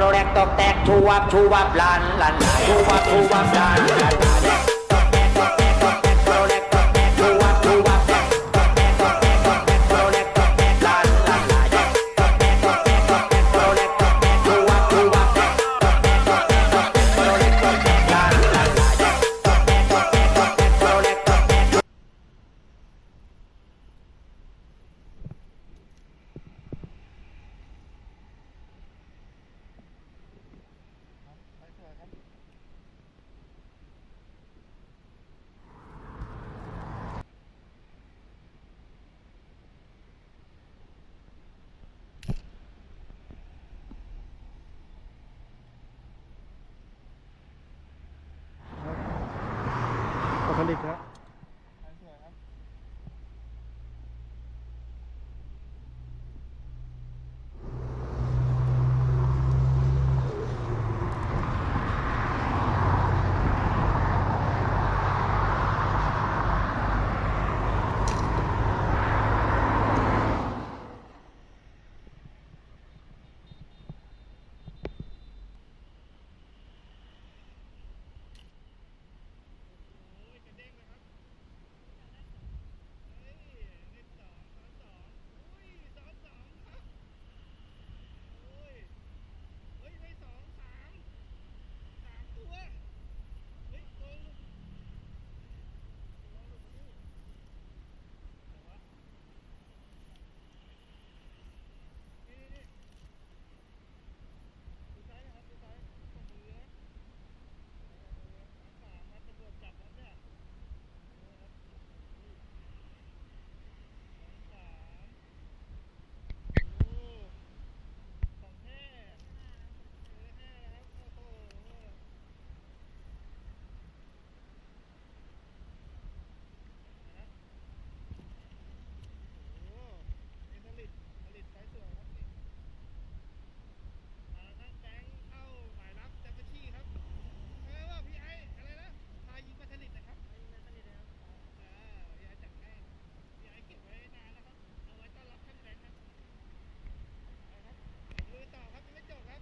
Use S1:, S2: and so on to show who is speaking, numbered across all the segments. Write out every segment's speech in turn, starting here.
S1: โตแรกตอกแตกชูวับชูวับลานลานชูวับชูวับลานลาน
S2: ผลิตครับ
S3: ลุยต่อครับยังไม่จบครับ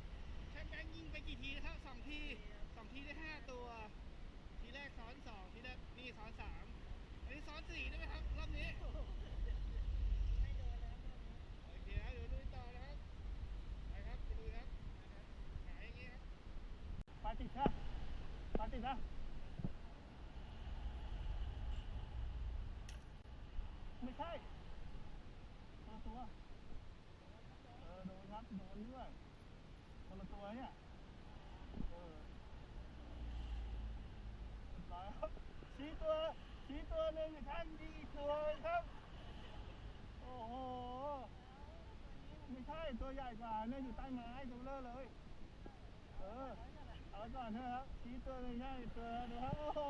S3: ช่างแบงค์ยิงไปกี่ทีนะครับสองทีสองทีได้ห้าตัว ทีแรกซ้อนสองทีแรกนี่ซ้อนสามอันนี้ซ้อน สี่ได้ไหมครับรอบนี้โอเคครับเดี๋ยวลุยต่อนะครับไปครับไปลุยครับหงายอย่างงี้ครับ
S2: ปาติดครับปาติดนะไม่ใช่ตัวตัวเออโดนครับโดนด้วยคนละตัวเนี่ยเออเรียบร้อยครับชี้ตัว ชี้ตัวหนึ่งท่านดีอีกตัวครับ โอ้โห ไม่ใช่ตัวใหญ่กว่าเนี่ยอยู่ใต้ไม้ตัวเลอเลย เออ เอาก่อนนะครับชี้ตัวหนึ่งใช่ตัวดูครับ โอ้โห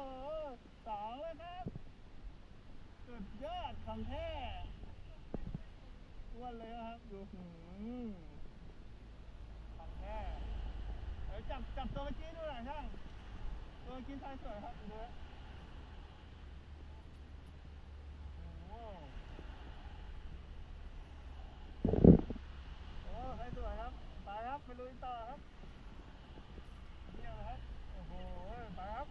S2: สองเลยครับสุดยอดของแท้อ้วนเลยครับดูหืมของแท้เดี๋ยวจับจับตัวเมื่อกี้ดูหน่อยช่างตัวกี้ใช้สวยครับดูนะ โอ้โหโอ้ใช้สวยครับไปครับไปลุยต่อครับเที่ยมเลยครับ โอ้โหไปครับ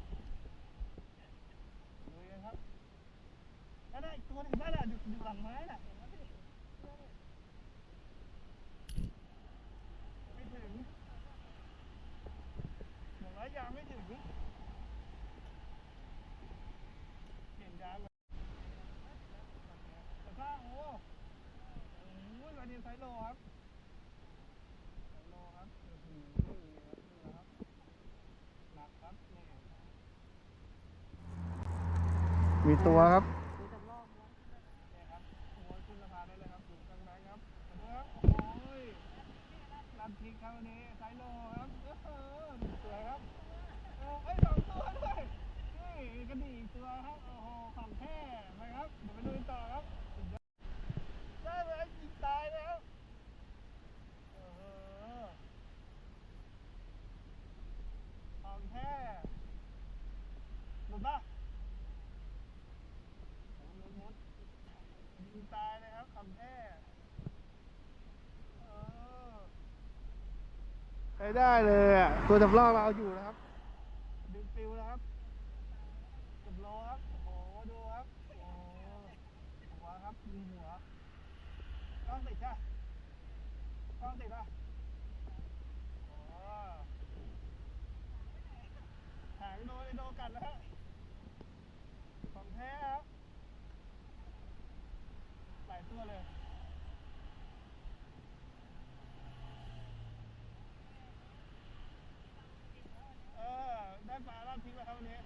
S2: ลุยกันครับนั่นน่ะอีกตัวหนึงนั่นน่ะอยู่อยู่หลังไม้น่ะไม่ถึงหนึ่งร้อยยางไม่ถึงเปลี่ยนยางเลยแต่ถ้าโอ้โหโอ้ยวันนี้ไซส์โลครับไซส์โลครับอื้อหือนี่ครับนี่ครับหนักครับนี่มีตัวครับนี่ครับโอ้ยขึ้นสะพานได้เลยครับอยู่ข้างในครับมาดูครับโอ้ยรับพริกครับวันนี้ไซโลครับเออสวยครับโอ้ยสองตัวด้วยนี่กระดี่อีกตัวครับโอ้โหของแท้ไปครับเดี๋ยวไปดูต่อครับสุดยอดได้ไหมยิงตายเลยครับโอ้โหของแท้หลุดปะ มุดยิงตายเลย ครับคำแท้
S4: ได้เลยอะตัวจำลองเราเอาอยู่นะครับ ดึงปิวนะครับจำลองครับ โอ้โหดูครับ โอ้โหหัวครับยิงหัวกล้องติดใช่ปะกล้องติดป่ะโอ๋อหางโดนโดนกัดแล้วฮะของแท้ครับหลายตัวเลย เออ ได้ปลาลาดพริกแล้วครับวันนี้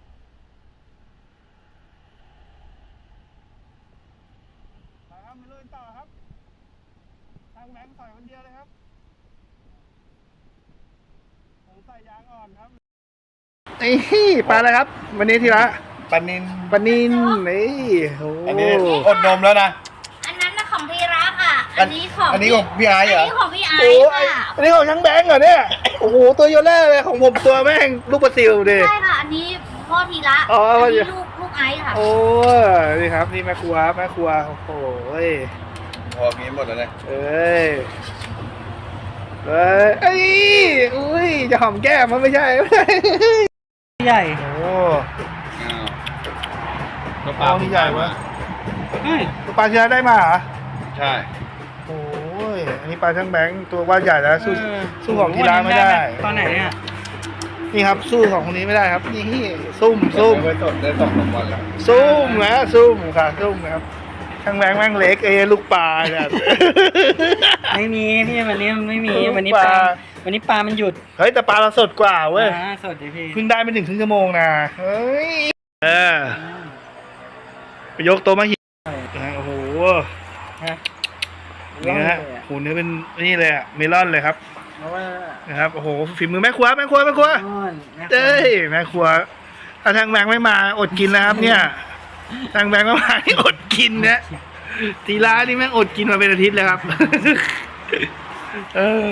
S4: ไปครับมาลุยต่อครับ ทางแบงค์ใส่คนเดียวเลยครับ ผมใส่ยางอ่อนครับนี่ปลาอะไรครับ วันนี้ทีละ
S5: ปลานิน
S4: ปลานินนี่โอ้
S5: อันนี้อดนมแล้วนะ
S6: อันนั้นน่ะของพี่รักอะ อันนี้ของ
S5: อันนี้ของพี่ไอซ์เหรอ
S6: อันนี้ของพี่ไอ
S4: โอ้
S6: ซ์
S4: ไอ
S6: ค่ะ
S4: อันนี้ของช่างแบงค์เหรอเนี่ยโอ้โหตัวโยเล่เลยของผมตัวแม่งลูกปลาซิวดิ
S6: ใช่ค่ะอันนี้พ่อทีละ
S4: อ๋อ
S6: อันนี้ลูกลูก ไอซ์ค่ะ
S4: โอ้ยนี่ครับนี่แม่ครัวแม่ครัวโอ้โหเอ้ย
S5: พอมีหมดแล้วเนี่ย
S4: เอ้ยเอ้ยเอ้ยอุ้ยจะหอมแก้มมันไม่ใช่ไม่ใช่
S7: ใหญ่
S4: โอ้
S5: อ้าว
S4: ปลาที่ใหญ่วะ
S7: เฮ้ย
S4: ตัวปลาที่ได้มาเหรอ
S5: ใช่
S4: โอ้ยอันนี้ปลาช่างแบงค์ตัวว่าใหญ่แล้วสู้
S7: เออ
S4: สู้ของทีร้านไม่ได้
S7: ตอนไหนเนี่ย
S4: นี่ครับสู้ของคนนี้ไม่ได้ครับ นี่ซุ่มซุ่ม
S5: ไปสดได้สองสามวันแล้ว
S4: ซุ่มนะซุ่มค่ะซุ่มนะครับช่างแบงค์แม่งเล็กเอยลูกปลาเนี่ย
S7: ไม่มีพี่วันนี้ไม่มี
S4: เออ
S7: วันนี้
S4: ป
S7: ป
S4: ลา
S7: ลาวันนี้ปลามันหยุด
S4: เฮ้ยแต่ปลาเราสดกว่าเว้ย
S7: อ่าสดดิพี่
S4: เพิ่งได้ไม่ถึงครึ่งชั่วโมงนะเฮ้ยเออไปยกโตะมาหินะโอ้โห
S7: ฮะ
S4: นี่นะฮะโหเนื้อเป็นนี่เลยอะเมลอนเลยครับ
S7: เพราะว่า
S4: นะครับโอ้โหฝีมือแม่ครัวแม่ครัวแม่ครัว
S7: อ้อนนะ
S4: เอ้ยแม่ครัวถ้าทางแบงค์ไม่มาอดกินแล้วครับ เนี่ย ทางแบงค์ไม่มานี่อดกินนะทีร้านนี่แม่งอดกินมาเป็นอาทิตย์เลยครับ เออ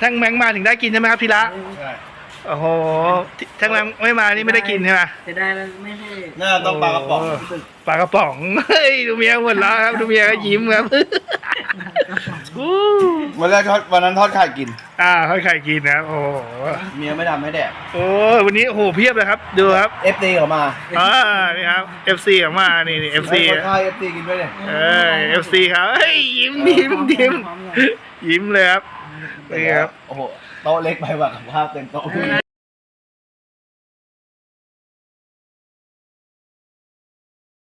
S4: ทางแบงค์มาถึงได้กินใช่ไหมครับทีละ
S5: ใช่
S4: โอ้โหทางแบงค์ไม่มานี่ไม่ได้กินใช่ไหม
S7: จะได้แล้วไม่ให้
S5: น่าต้องปลากระป๋อง
S4: โปลากระป๋อง เฮ้ย ดูเมียหมดแล้วครับ ดูเมียก็ยิ้มครับอู้
S5: วันแรกทอดวันนั้นทอดไข่กิน
S4: อ่าค่อยไข่กินนะครับ โอ้โห
S5: เมียไม่ทำให้แดก
S4: โอ้ยวันนี้โอ้โหเพียบเลยครับ ดูครับ
S5: เอฟซีเขามา
S4: อ่า นี่ครับ FC ออกมา นี่นี่ FC
S5: ให้คนข้าวเอฟซีกินด้วยเนี่ย
S4: เอ้ย FC ครับเฮ้ยยิ้มยิ้มยิ้มยิ้มเลยครับ นี่ครับ
S5: โอ้โหโต๊ะเล็กไปว่ะกับภาพเต็มโต๊ะ